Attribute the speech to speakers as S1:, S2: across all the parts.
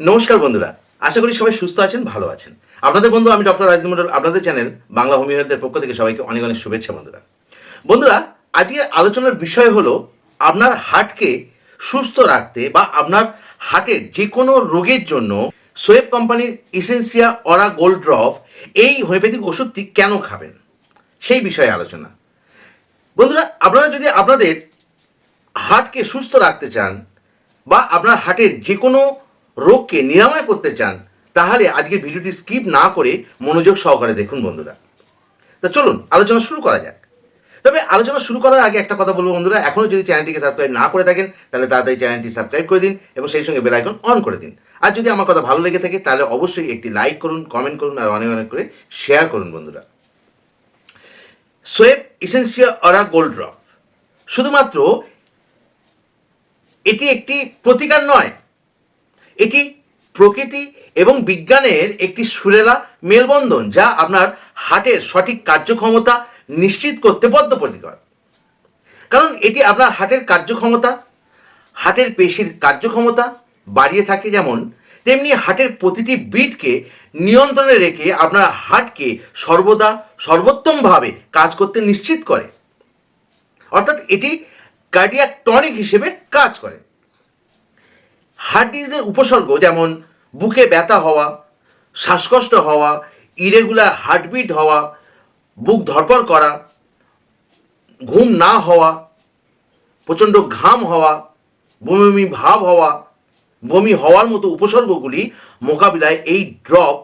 S1: নমস্কার বন্ধুরা, আশা করি সবাই সুস্থ আছেন, ভালো আছেন। আপনাদের বন্ধু, আমি ডক্টর রাজদীপ মন্ডল, আপনাদের চ্যানেল বাংলা হোমিওপ্যাথের পক্ষ থেকে সবাইকে অনেক অনেক শুভেচ্ছা বন্ধুরা। বন্ধুরা, আজকে আলোচনার বিষয় হলো আপনার হার্টকে সুস্থ রাখতে বা আপনার হার্টের যে কোনো রোগের জন্য সোয়েব কোম্পানির ইসেন্সিয়া অরা গোল্ড ড্রপ এই হোমিওপ্যাথিক ওষুধটি কেন খাবেন? সেই বিষয়ে আলোচনা। বন্ধুরা, আপনারা যদি আপনাদের হার্টকে সুস্থ রাখতে চান বা আপনার হার্টের যে কোনো রোগকে নিরাময় করতে চান, তাহলে আজকের ভিডিওটি স্কিপ না করে মনোযোগ সহকারে দেখুন বন্ধুরা। তা চলুন, আলোচনা শুরু করা যাক। তবে আলোচনা শুরু করার আগে একটা কথা বলব বন্ধুরা, এখনও যদি চ্যানেলটিকে সাবস্ক্রাইব না করে থাকেন, তাহলে তাড়াতাড়ি চ্যানেলটি সাবস্ক্রাইব করে দিন এবং সেই সঙ্গে বেল আইকন অন করে দিন। আর যদি আমার কথা ভালো লেগে থাকে, তাহলে অবশ্যই একটি লাইক করুন, কমেন্ট করুন আর অনেক অনেক করে শেয়ার করুন বন্ধুরা। Schwabe Essensia Aura Gold Drop. শুধুমাত্র এটি একটি প্রতিকার নয় এটি প্রকৃতি এবং বিজ্ঞানের একটি সুরেলা মেলবন্ধন যা আপনার হার্টের সঠিক কার্যক্ষমতা নিশ্চিত করতে বদ্ধপরিকর। কারণ এটি আপনার হার্টের কার্যক্ষমতা, হার্টের পেশির কার্যক্ষমতা বাড়িয়ে থাকে যেমন, তেমনি হার্টের প্রতিটি বিটকে নিয়ন্ত্রণে রেখে আপনার হার্টকে সর্বদা সর্বোত্তমভাবে কাজ করতে নিশ্চিত করে। অর্থাৎ এটি কার্ডিয়াক টনিক হিসেবে কাজ করে। হার্ট ডিজিজের উপসর্গ যেমন বুকে ব্যথা হওয়া, শ্বাসকষ্ট হওয়া, ইরেগুলার হার্টবিট হওয়া, বুক ধরপড় করা, ঘুম না হওয়া, প্রচণ্ড ঘাম হওয়া, বমি বমি ভাব হওয়া, বমি হওয়ার মতো উপসর্গগুলি মোকাবিলায় এই ড্রপ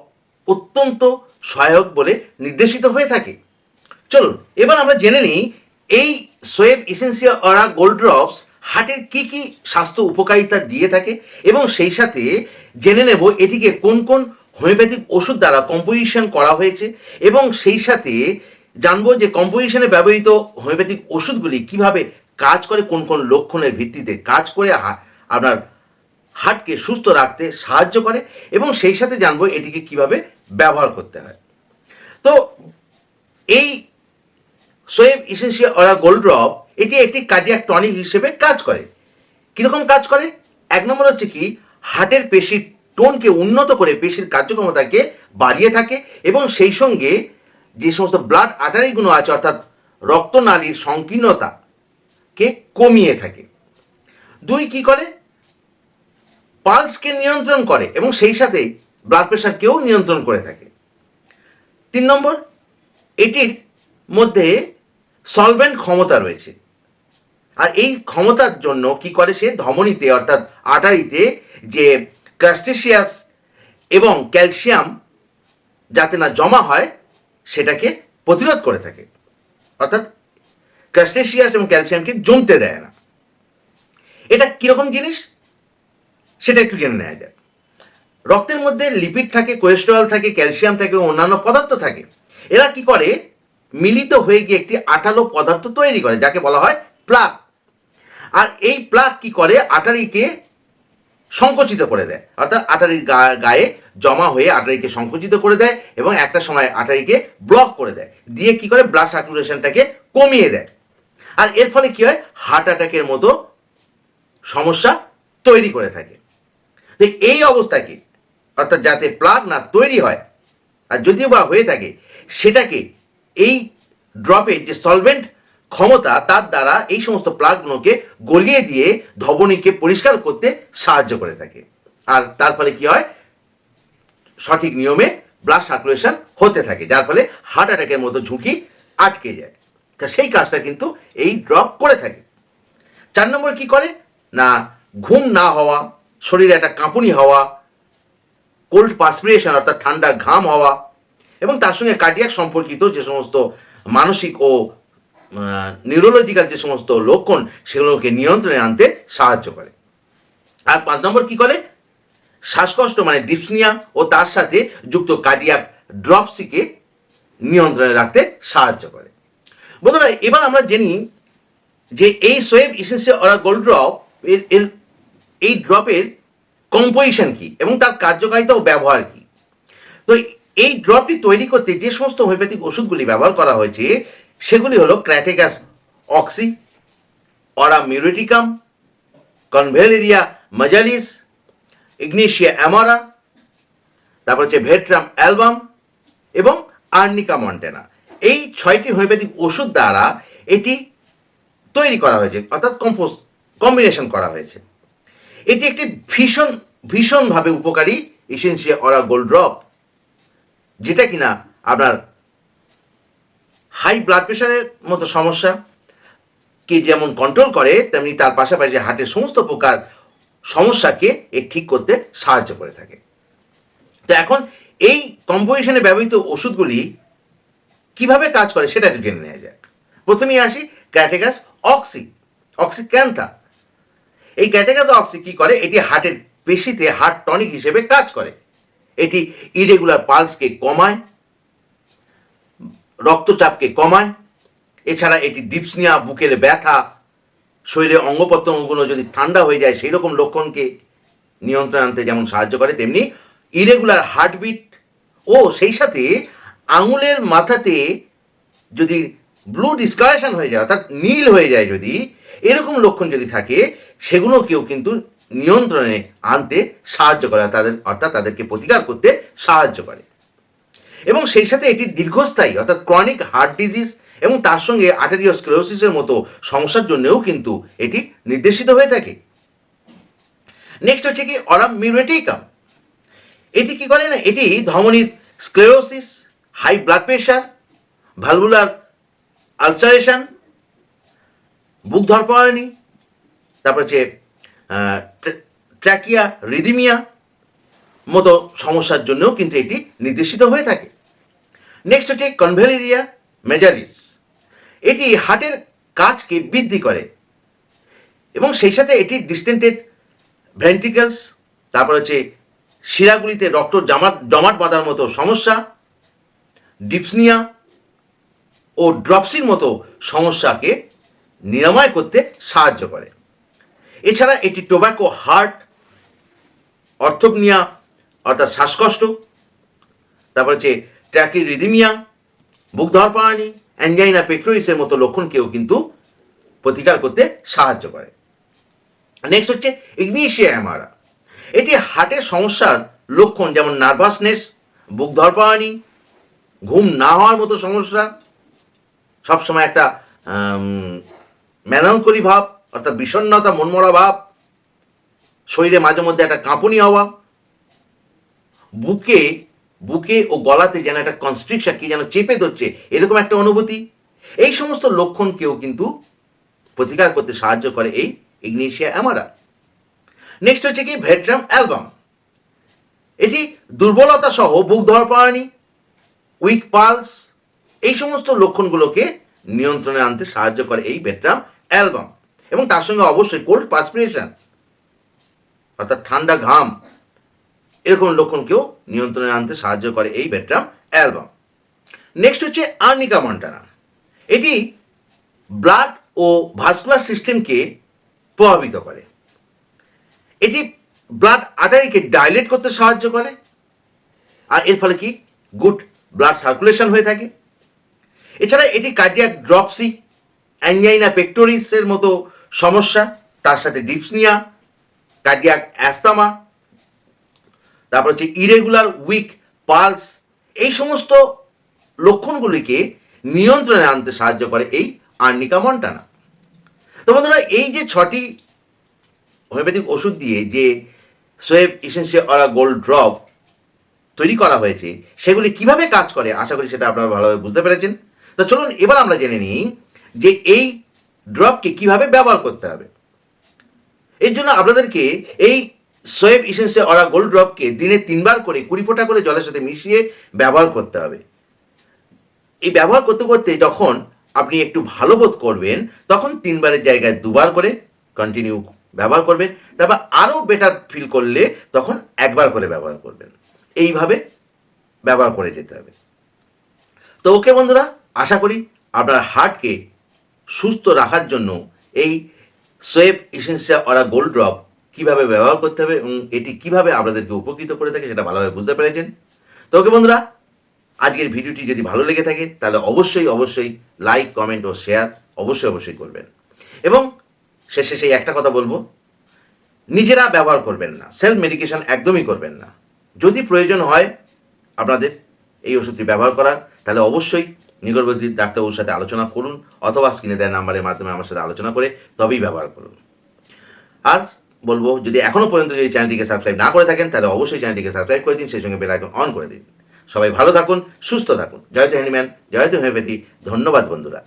S1: অত্যন্ত সহায়ক বলে নির্দেশিত হয়ে থাকে। চলুন, এবার আমরা জেনে নিই এই সোয়েব ইসেন্সিয়া অরা গোল্ড ড্রপস হার্টের কী কী স্বাস্থ্য উপকারিতা দিয়ে থাকে এবং সেই সাথে জেনে নেব এটিকে কোন কোন হোমিওপ্যাথিক ওষুধ দ্বারা কম্পোজিশন করা হয়েছে এবং সেই সাথে জানব যে কম্পোজিশনে ব্যবহৃত হোমিওপ্যাথিক ওষুধগুলি কীভাবে কাজ করে, কোন কোন লক্ষণের ভিত্তিতে কাজ করে আপনার হার্টকে সুস্থ রাখতে সাহায্য করে এবং সেই সাথে জানব এটিকে কীভাবে ব্যবহার করতে হয়। তো এই Schwabe Essensia Aura Gold Drop এটি একটি কার্ডিয়াক টনিক হিসেবে কাজ করে। কীরকম কাজ করে? এক নম্বর হচ্ছে কি, হার্টের পেশির টোনকে উন্নত করে পেশির কার্যক্ষমতাকে বাড়িয়ে থাকে এবং সেই সঙ্গে যে সমস্ত ব্লাড আটারিগুলো আছে, অর্থাৎ রক্তনালীর সংকীর্ণতাকে কমিয়ে থাকে। দুই, কি করে? পালসকে নিয়ন্ত্রণ করে এবং সেই সাথে ব্লাড প্রেশারকেও নিয়ন্ত্রণ করে থাকে। তিন নম্বর, এটির মধ্যে সলভেন্ট ক্ষমতা রয়েছে। আর এই ক্ষমতার জন্য কি করে সে ধমনীতে, অর্থাৎ আটারিতে যে ক্রাস্টেশিয়াস এবং ক্যালসিয়াম যাতে না জমা হয়, সেটাকে প্রতিরোধ করে থাকে। অর্থাৎ ক্রাস্টেশিয়াস এবং ক্যালসিয়ামকে জমতে দেয় না। এটা কীরকম জিনিস? সেটা একটু জেনে নেওয়া যায় রক্তের মধ্যে লিপিড থাকে কোলেস্টেরল থাকে ক্যালসিয়াম থাকে অন্যান্য পদার্থ থাকে। এরা কি করে? মিলিত হয়ে গিয়ে একটি আঠালো পদার্থ তৈরি করে, যাকে বলা হয় প্লাক আর এই প্লাক কি করে? আটারিকে সংকুচিত করে দেয়। অর্থাৎ আটারির গায়ে জমা হয়ে আটারিকে সংকুচিত করে দেয় এবং একটা সময় আটারিকে ব্লক করে দেয়। দিয়ে কি করে? ব্লাড সার্কুলেশনটাকে কমিয়ে দেয়। আর এর ফলে কি হয়? হার্ট অ্যাটাকের মতো সমস্যা তৈরি করে থাকে। তো এই অবস্থাকে অর্থাৎ যাতে প্লাগ না তৈরি হয়, আর যদিও বা হয়ে থাকে, সেটাকে এই ড্রপের যে সলভেন্ট ক্ষমতা তার দ্বারা এই সমস্ত প্লাগগুলোকে গলিয়ে দিয়ে ধবনীকে পরিষ্কার করতে সাহায্য করে থাকে। আর তার ফলে কি হয়? সঠিক নিয়মে ব্লাড সার্কুলেশন হতে থাকে, যার ফলে হার্ট অ্যাটাকের মতো ঝুঁকি আটকে যায়। তা সেই কাজটা কিন্তু এই ড্রপ করে থাকে। চার নম্বর কি করে? না, ঘুম না হওয়া, শরীরে একটা কাঁপুনি হওয়া কোল্ড পাসপিরেশন অর্থাৎ ঠান্ডা ঘাম হওয়া, এবং তার সঙ্গে কার্ডিয়াক সম্পর্কিত যে সমস্ত মানসিক ও নিউরোলজিক্যাল যে সমস্ত লক্ষণ সেগুলোকে নিয়ন্ত্রণে আনতে সাহায্য করে। আর পাঁচ নম্বর কি করে? শ্বাসকষ্ট মানে ডিপসনিয়া ও তার সাথে যুক্ত কার্ডিয়াক ড্রপসিকে নিয়ন্ত্রণে রাখতে সাহায্য করে। বন্ধুরা, এবার আমরা জেনি যে এই Schwabe Essential Aura Gold Drop এর এই ড্রপের কম্পোজিশন কি এবং তার কার্যকারিতা ও ব্যবহার কি? তো এই ড্রপটি তৈরি করতে যে সমস্ত হোমিওপ্যাথিক ওষুধগুলি ব্যবহার করা হয়েছে সেগুলি হলো ক্র্যাটেগাস অক্সি, অরা মিউরেটিকাম, কনভেলেরিয়া মাজালিস, ইগনেশিয়া অ্যামারা, তারপর হচ্ছে ভেট্রাম অ্যালবাম এবং আর্নিকা মন্টেনা। এই ছয়টি হোমিওপ্যাথিক ওষুধ দ্বারা এটি তৈরি করা হয়েছে, অর্থাৎ কম্পোজ কম্বিনেশন করা হয়েছে। এটি একটি ভীষণ, ভীষণভাবে উপকারী এসেন্সিয়া অরা গোল্ড ড্রপ, যেটা কিনা আপনার হাই ব্লাড প্রেশারের মতো সমস্যা, কে যেমন কন্ট্রোল করে, তেমনি তার পাশাপাশি হার্টের সমস্ত প্রকার সমস্যাকে এ ঠিক করতে সাহায্য করে থাকে। তো এখন এই কম্পোজিশনে ব্যবহৃত ওষুধগুলি কীভাবে কাজ করে সেটা জেনে নেওয়া যাক। প্রথমেই আসি ক্যাটেগাস অক্সি অক্সি অক্সিক্যান্থা এই ক্যাটেগাস অক্সি কি করে? এটি হার্টের পেশিতে হার্ট টনিক হিসেবে কাজ করে। এটি ইরেগুলার পালসকে কমায় রক্তচাপকে কমায়। এছাড়া এটি ডিপসনিয়া বুকের ব্যথা, শরীরে অঙ্গপ্রত্যঙ্গগুলো যদি ঠান্ডা হয়ে যায় সেই রকম লক্ষণকে নিয়ন্ত্রণে আনতে যেমন সাহায্য করে, তেমনি ইরেগুলার হার্টবিট ও সেই সাথে আঙুলের মাথাতে যদি ব্লু ডিসকালেশন হয়ে যায়, অর্থাৎ নীল হয়ে যায় যদি, এরকম লক্ষণ যদি থাকে, সেগুলোকেও কিন্তু নিয়ন্ত্রণে আনতে সাহায্য করে, তাদের অর্থাৎ তাদেরকে প্রতিকার করতে সাহায্য করে। এবং সেই সাথে এটি দীর্ঘস্থায়ী, অর্থাৎ ক্রনিক হার্ট ডিজিজ এবং তার সঙ্গে আর্টেরিওস্ক্লেরোসিসের মতো সমস্যার জন্যও কিন্তু এটি নির্দেশিত হয়ে থাকে। নেক্সট হচ্ছে কি অরাম মিউরেটিকাম এটি কি করে না? এটি ধমনির sclerosis high blood pressure valvular ulceration বুক ধরপায়নি তারপর হচ্ছে ট্র্যাকিয়া রিদিমিয়া মতো সমস্যার জন্যও কিন্তু এটি নির্দেশিত হয়ে থাকে। নেক্সট হচ্ছে কনভেলেরিয়া মেজালিস এটি হার্টের কাজকে বৃদ্ধি করে এবং সেই সাথে এটি ডিস্টেন্টেড ভেন্ট্রিকেলস তারপর হচ্ছে শিরাগুলিতে রক্ত জমাট জমাট বাঁধার মতো সমস্যা ডিপসনিয়া ও ড্রপসির মতো সমস্যাকে নিরাময় করতে সাহায্য করে। এছাড়া এটি টোব্যাকো হার্ট অর্থপনিয়া অর্থাৎ শ্বাসকষ্ট, তারপর হচ্ছে ট্র্যাকি রিদিমিয়া, বুক ধরপানি অ্যাঞ্জাইনা পেক্টোরিসের মতো লক্ষণকেও কিন্তু প্রতিকার করতে সাহায্য করে। নেক্সট হচ্ছে ইগনিশিয়া অ্যামারা এটি হার্টের সমস্যার লক্ষণ যেমন নার্ভাসনেস, বুক ধরপানি ঘুম না হওয়ার মতো সমস্যা, সবসময় একটা ম্যানাঙ্কলি ভাব, অর্থাৎ বিষণ্ণতা, মনমরা ভাব, শরীরে মাঝে মধ্যে একটা কাঁপুনি হওয়া, বুকে বুকে ও গলাতে যেন একটা কনস্ট্রিকশন কি যেন চেপে ধরছে, এরকম একটা অনুভূতি। এই সমস্ত লক্ষণকেও কিন্তু প্রতিকার করতে সাহায্য করে এই ইগনেশিয়া অ্যামারা নেক্সট হচ্ছে কি ভেট্রাম অ্যালবাম। এটি দুর্বলতা সহ বুক ধরপায়নি উইক পালস এই সমস্ত লক্ষণগুলোকে নিয়ন্ত্রণে আনতে সাহায্য করে এই ভেট্রাম অ্যালবাম। এবং তার সঙ্গে অবশ্যই কোল্ড পাসপিরেশন অর্থাৎ ঠান্ডা ঘাম এরকম লক্ষণকেও নিয়ন্ত্রণে আনতে সাহায্য করে এই ভেট্রাম অ্যালবাম নেক্সট হচ্ছে আর্নিকা মন্টানা এটি ব্লাড ও ভাস্কুলার সিস্টেমকে প্রভাবিত করে। এটি ব্লাড আটারিকে ডাইলেট করতে সাহায্য করে। আর এর ফলে কি? গুড ব্লাড সার্কুলেশন হয়ে থাকে। এছাড়া এটি কার্ডিয়াক ড্রপসি অ্যাঞ্জাইনা পেক্টোরিসের মতো সমস্যা, তার সাথে ডিপসনিয়া কার্ডিয়াক অ্যাস্তামা তারপর হচ্ছে ইরেগুলার উইক পালস এই সমস্ত লক্ষণগুলিকে নিয়ন্ত্রণে আনতে সাহায্য করে এই আর্নিকা মন্টানা। তো বন্ধুরা, এই যে ছটি হোমিওপ্যাথিক ওষুধ দিয়ে যে Schwabe Essensia Aura, Gold Drop তৈরি করা হয়েছে, সেগুলি কীভাবে কাজ করে, আশা করি সেটা আপনারা ভালোভাবে বুঝতে পেরেছেন। তো চলুন, এবার আমরা জেনে নিই যে এই ড্রপকে কীভাবে ব্যবহার করতে হবে। এর জন্য আপনাদেরকে এই সোয়েব ইসেন্সিয়া অরা গোল্ড ড্রপকে দিনে তিনবার করে কুড়ি ফোঁটা করে জলের সাথে মিশিয়ে ব্যবহার করতে হবে। এই ব্যবহার করতে করতে যখন আপনি একটু ভালো বোধ করবেন, তখন তিনবারের জায়গায় দুবার করে কন্টিনিউ ব্যবহার করবেন, তারপর আরও বেটার ফিল করলে তখন একবার করে ব্যবহার করবেন। এইভাবে ব্যবহার করে যেতে হবে। তো ওকে বন্ধুরা, আশা করি আপনার হার্টকে সুস্থ রাখার জন্য এই Schwabe Essensia Aura Gold Drop কীভাবে ব্যবহার করতে হবে এবং এটি কীভাবে আপনাদেরকে উপকৃত করে থাকে সেটা ভালোভাবে বুঝতে পেরেছেন? তো ওকে বন্ধুরা, আজকের ভিডিওটি যদি ভালো লেগে থাকে, তাহলে অবশ্যই অবশ্যই লাইক কমেন্ট ও শেয়ার অবশ্যই অবশ্যই করবেন। এবং শেষে সেই একটা কথা বলব, নিজেরা ব্যবহার করবেন না সেলফ মেডিকেশন একদমই করবেন না। যদি প্রয়োজন হয় আপনাদের এই ওষুধটি ব্যবহার করার, তাহলে অবশ্যই নিকটবর্তী ডাক্তারবাবুর সাথে আলোচনা করুন, অথবা স্ক্রিনে দেওয়া নাম্বারের মাধ্যমে আমার সাথে আলোচনা করে তবেই ব্যবহার করুন। আর বলব, যদি এখনও পর্যন্ত যদি চ্যানেলটিকে সাবস্ক্রাইব না করে থাকেন, তাহলে অবশ্যই চ্যানেলটিকে সাবস্ক্রাইব করে দিন, সেই সঙ্গে বেলাইকন অন করে দিন। সবাই ভালো থাকুন, সুস্থ থাকুন। জয়তু হ্যান্ডিম্যান জয়তু হোমিওপ্যাথি ধন্যবাদ বন্ধুরা।